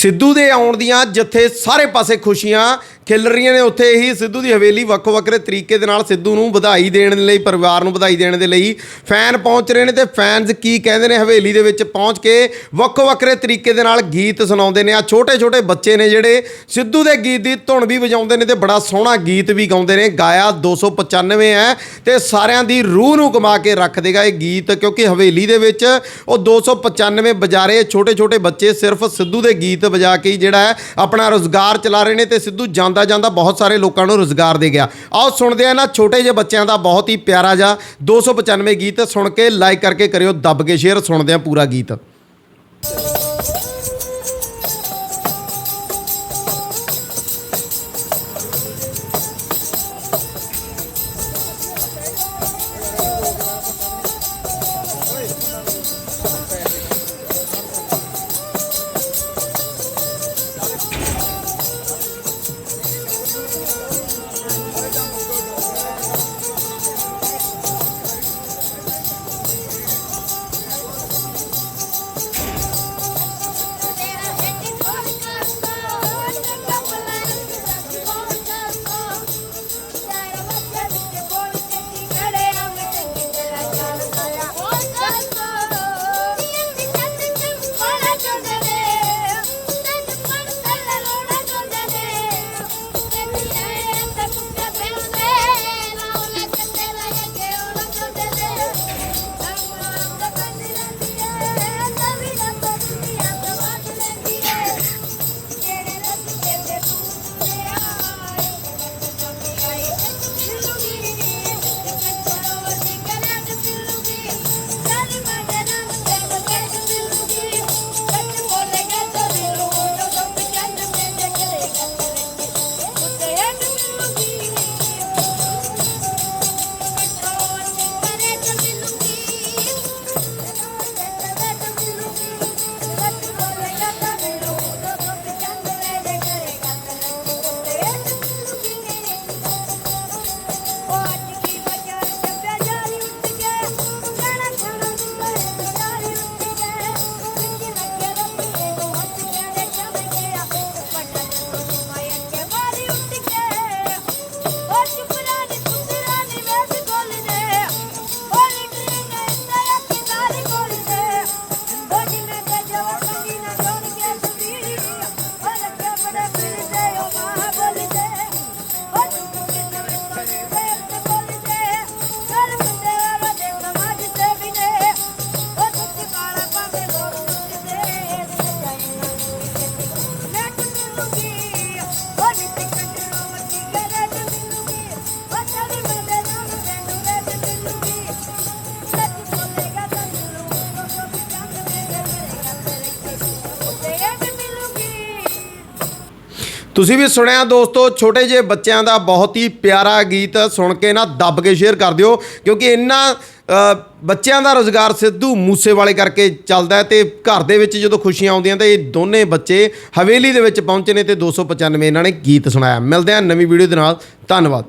ਸਿੱਧੂ ਦੇ ਆਉਣ ਦੀਆਂ ਜਿੱਥੇ ਸਾਰੇ ਪਾਸੇ ਖੁਸ਼ੀਆਂ ਖਿਲ ਰਹੀਆਂ ਨੇ ਉੱਥੇ ਹੀ ਸਿੱਧੂ ਦੀ ਹਵੇਲੀ ਵੱਖੋ ਵੱਖਰੇ ਤਰੀਕੇ ਦੇ ਨਾਲ ਸਿੱਧੂ ਨੂੰ ਵਧਾਈ ਦੇਣ ਦੇ ਲਈ, ਪਰਿਵਾਰ ਨੂੰ ਵਧਾਈ ਦੇਣ ਦੇ ਲਈ ਫੈਨ ਪਹੁੰਚ ਰਹੇ ਨੇ ਤੇ ਫੈਨਸ ਕੀ ਕਹਿੰਦੇ ਨੇ ਹਵੇਲੀ ਦੇ ਵਿੱਚ ਪਹੁੰਚ ਕੇ ਵੱਖੋ ਵੱਖਰੇ ਤਰੀਕੇ ਦੇ ਨਾਲ ਗੀਤ ਸੁਣਾਉਂਦੇ ਨੇ। ਆ ਛੋਟੇ ਛੋਟੇ ਬੱਚੇ ਨੇ ਜਿਹੜੇ ਸਿੱਧੂ ਦੇ ਗੀਤ ਦੀ ਧੁਨ ਵੀ ਵਜਾਉਂਦੇ ਨੇ ਤੇ ਬੜਾ ਸੋਹਣਾ ਗੀਤ ਵੀ ਗਾਉਂਦੇ ਨੇ। ਗਾਇਆ 295 ਹੈ ਤੇ ਸਾਰਿਆਂ ਦੀ ਰੂਹ ਨੂੰ ਕਮਾ ਕੇ ਰੱਖ ਦੇਗਾ ਇਹ ਗੀਤ ਕਿਉਂਕਿ ਹਵੇਲੀ ਦੇ ਵਿੱਚ ਉਹ 295 ਬਜਾਰੇ ਛੋਟੇ ਛੋਟੇ ਬੱਚੇ ਸਿਰਫ ਸਿੱਧੂ ਦੇ ਗੀਤ ਵਜਾ ਕੇ ਹੀ ਜਿਹੜਾ ਹੈ ਆਪਣਾ ਰੋਜ਼ਗਾਰ ਚਲਾ ਰਹੇ ਨੇ ਤੇ ਸਿੱਧੂ ਜਾਂਦਾ ਜਾਂਦਾ ਬਹੁਤ ਸਾਰੇ ਲੋਕਾਂ ਨੂੰ ਰੋਜ਼ਗਾਰ ਦੇ ਗਿਆ। ਆਓ ਸੁਣਦੇ ਆ ਇਹਨਾਂ ਛੋਟੇ ਜਿਹੇ ਬੱਚਿਆਂ ਦਾ ਬਹੁਤ ਹੀ ਪਿਆਰਾ ਜਿਹਾ 295 ਗੀਤ ਸੁਣ ਕੇ ਲਾਈਕ ਕਰਕੇ ਕਰਿਓ, ਦੱਬ ਕੇ ਸ਼ੇਅਰ ਸੁਣਦੇ ਆ ਪੂਰਾ ਗੀਤ। Yeah. ਤੁਸੀਂ ਵੀ ਸੁਣਿਆ ਦੋਸਤੋ, ਛੋਟੇ ਜਿਹੇ ਬੱਚਿਆਂ ਦਾ ਬਹੁਤ ਹੀ ਪਿਆਰਾ ਗੀਤ ਸੁਣ ਕੇ ਨਾ ਦੱਬ ਕੇ ਸ਼ੇਅਰ ਕਰ ਦਿਓ, ਕਿਉਂਕਿ ਇੰਨਾ ਬੱਚਿਆਂ ਦਾ ਰੋਜ਼ਗਾਰ ਸਿੱਧੂ ਮੂਸੇ ਵਾਲੇ ਕਰਕੇ ਚੱਲਦਾ ਹੈ ਤੇ ਘਰ ਦੇ ਵਿੱਚ ਜਦੋਂ ਖੁਸ਼ੀਆਂ ਆਉਂਦੀਆਂ ਤਾਂ ਇਹ ਦੋਨੇ ਬੱਚੇ ਹਵੇਲੀ ਦੇ ਵਿੱਚ ਪਹੁੰਚੇ ਨੇ ਤੇ 295 ਇਹਨਾਂ ਨੇ ਗੀਤ ਸੁਣਾਇਆ। ਮਿਲਦੇ ਹਾਂ ਨਵੀਂ ਵੀਡੀਓ ਦੇ ਨਾਲ। ਧੰਨਵਾਦ।